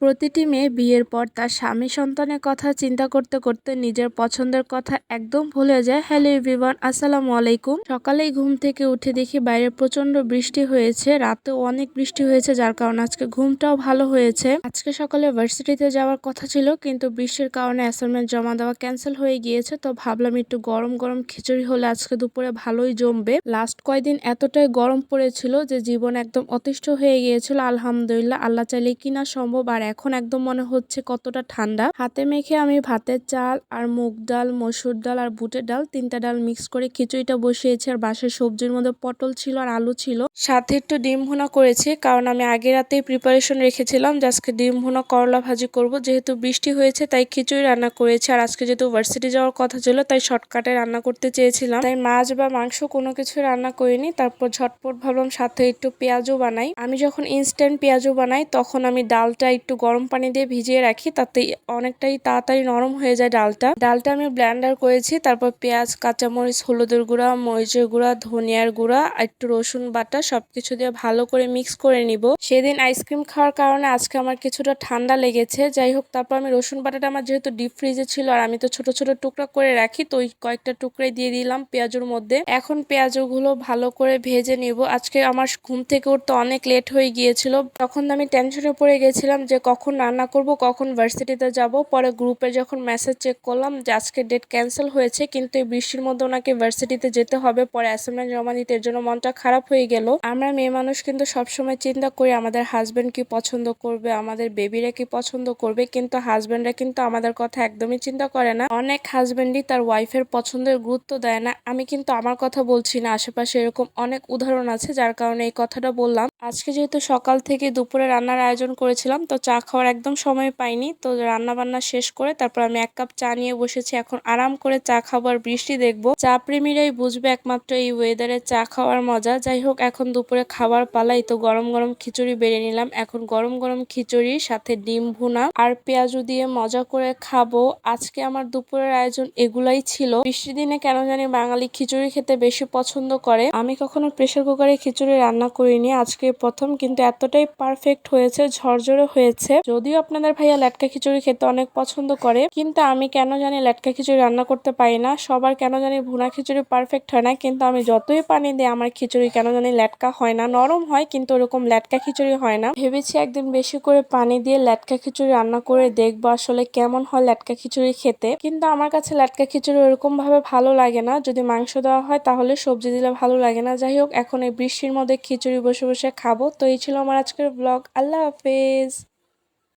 প্রতিটি মেয়ে বিয়ের পর তার স্বামী সন্তানের কথা চিন্তা করতে করতে নিজের পছন্দের কথা একদম ভুলে যায়। হ্যালো এভরিওয়ান, আসসালামু আলাইকুম। সকালেই ঘুম থেকে উঠে দেখি বাইরে প্রচণ্ড বৃষ্টি হয়েছে। রাতেও অনেক বৃষ্টি হয়েছে, যার কারণে আজকে ঘুমটাও ভালো হয়েছে। আজকে সকালে ভার্সিটিতে যাওয়ার কথা ছিল, কিন্তু বৃষ্টির কারণে অ্যাসাইনমেন্ট জমা দেওয়া ক্যান্সেল হয়ে গিয়েছে। তো ভাবলাম একটু গরম গরম খিচুড়ি হলে আজকে দুপুরে ভালোই জমবে। লাস্ট কয়দিন এতটাই গরম পড়েছিল যে জীবন একদম অতিষ্ঠ হয়ে গিয়েছিল। আলহামদুলিল্লাহ, আল্লাহ চাইলে কিনা সম্ভব, আর এখন একদম মনে হচ্ছে কতটা ঠান্ডা। হাতে মেখে আমি ভাতের চাল আর মুগ ডাল, মসুর ডাল আর বুটের ডাল তিনটা ডাল মিক্স করে খিচুড়িটা বসিয়েছি আর বাসার সবজির মধ্যে পটল ছিল আর আলু ছিল। সাথে একটু ডিম ভুনা করেছি কারণ আমি আগে রাতেই প্রিপারেশন রেখেছিলাম যে আজকে ডিম ভুনা করলা ভাজি করব। যেহেতু বৃষ্টি হয়েছে তাই খিচুড়ি রান্না করেছি আর আজকে যেহেতু ভার্সিটি যাওয়ার কথা ছিল তাই শর্টকাটে রান্না করতে চেয়েছিলাম। তাই মাছ বা মাংস কোনো কিছু রান্না করিনি, তারপর ঝটপট ভাবলাম সাথে একটু পেঁয়াজও বানাই। আমি যখন ইনস্ট্যান্ট পেঁয়াজও বানাই তখন আমি ডালটা একটু গরম পানি দিয়ে ভিজিয়ে রাখি, তাতে অনেকটাই তাড়াতাড়ি নরম হয়ে যায় ডালটা। ডালটা আমি ব্ল্যান্ডার করেছি, তারপর পেঁয়াজ, কাঁচামরিচ, হলুদের গুঁড়া, মরিচের গুঁড়া, ধনিয়ার গুঁড়া একটু রসুন বাটা সবকিছু দিয়ে ভালো করে মিক্স করে নিব। সেদিন আইসক্রিম খাওয়ার কারণে আজকে আমার কিছুটা ঠান্ডা লেগেছে, যাই হোক, তারপর আমি রসুন বাটাটা আমার যেহেতু ডিপ ফ্রিজে ছিল আর আমি তো ছোট ছোট টুকরা করে রাখি, তো ওই কয়েকটা টুকরাই দিয়ে দিলাম পেঁয়াজের মধ্যে। এখন পেঁয়াজগুলো ভালো করে ভেজে নিব। আজকে আমার ঘুম থেকে উঠতে অনেক লেট হয়ে গিয়েছিল, তখন আমি টেনশনে পড়ে গেছিলাম যে কখন রান্না করব, কখন ভার্সিটিতে যাব। পরে গ্রুপে যখন মেসেজ চেক করলাম যে আজকে ডেট ক্যান্সেল হয়েছে, কিন্তু এই বৃষ্টির মধ্যে ওনাকে ভার্সিটিতে যেতে হবে। পরে অ্যাসাইনমেন্ট জমা দিতে এর জন্য মনটা খারাপ হয়ে গেল। আমরা মেয়ে মানুষ কিন্তু সবসময় চিন্তা করি, আমাদের হাজব্যান্ড কি পছন্দ করবে, আমাদের বেবিরা কি পছন্দ করবে, কিন্তু হাজবেন্ডরা কিন্তু আমাদের কথা একদমই চিন্তা করে না। অনেক হাজবেন্ডই তার ওয়াইফের পছন্দের গুরুত্ব দেয় না। আমি কিন্তু আমার কথা বলছি না, আশেপাশে এরকম অনেক উদাহরণ আছে, যার কারণে এই কথাটা বললাম। আজকে যেহেতু সকাল থেকে দুপুরে রান্নার আয়োজন করেছিলাম, তো চা খাওয়ার একদম সময় পাইনি। তো রান্না বান্না শেষ করে তারপর আমি এক কাপ চা নিয়ে বসেছি। এখন আরাম করে চা খাবার বৃষ্টি দেখব। চা প্রেমীরাই বুঝবে একমাত্র এই ওয়েদারে চা খাওয়ার মজা। যাই হোক, এখন দুপুরে খাবার পালাই, তো গরম গরম খিচুড়ি বেড়ে নিলাম। এখন গরম গরম খিচুড়ি, সাথে ডিম ভুনা আর পেঁয়াজু দিয়ে মজা করে খাব। আজকে আমার দুপুরের আয়োজন এগুলাই ছিল। বৃষ্টির দিনে কেন জানি বাঙালি খিচুড়ি খেতে বেশি পছন্দ করে। আমি কখনো প্রেশার কুকারে খিচুড়ি রান্না করিনি। আজকে প্রথম কিন্তু এতটাই পারফেক্ট হয়েছে, ঝরঝরে হয়েছে। যদিও আপনাদের ভাইয়া লেটকা খিচুড়ি খেতে অনেক পছন্দ করে, কিন্তু আমি কেন জানি লেটকা খিচুড়ি রান্না করতে পারি না। সবার কেন জানি ভুনা খিচুড়ি পারফেক্ট হয় না, কিন্তু আমি যতই পানি দিই, আমার খিচুড়ি কেন জানি লেটকা হয় না। নরম হয়, কিন্তু ওরকম লেটকা খিচুড়ি হয় না। ভেবেছি একদিন বেশি করে পানি দিয়ে লেটকা খিচুড়ি রান্না করে দেখব আসলে কেমন হয় লেটকা খিচুড়ি খেতে। কিন্তু আমার কাছে লেটকা খিচুড়ি ওরকম ভাবে ভালো লাগে না। যদি মাংস দেওয়া হয়, তাহলে সবজি দিলে ভালো লাগে না। যাই হোক, এখন এই বৃষ্টির মধ্যে খিচুড়ি বসে বসে খাব। তো এই ছিল আমার আজকের ব্লগ আল্লাহ হাফেজ।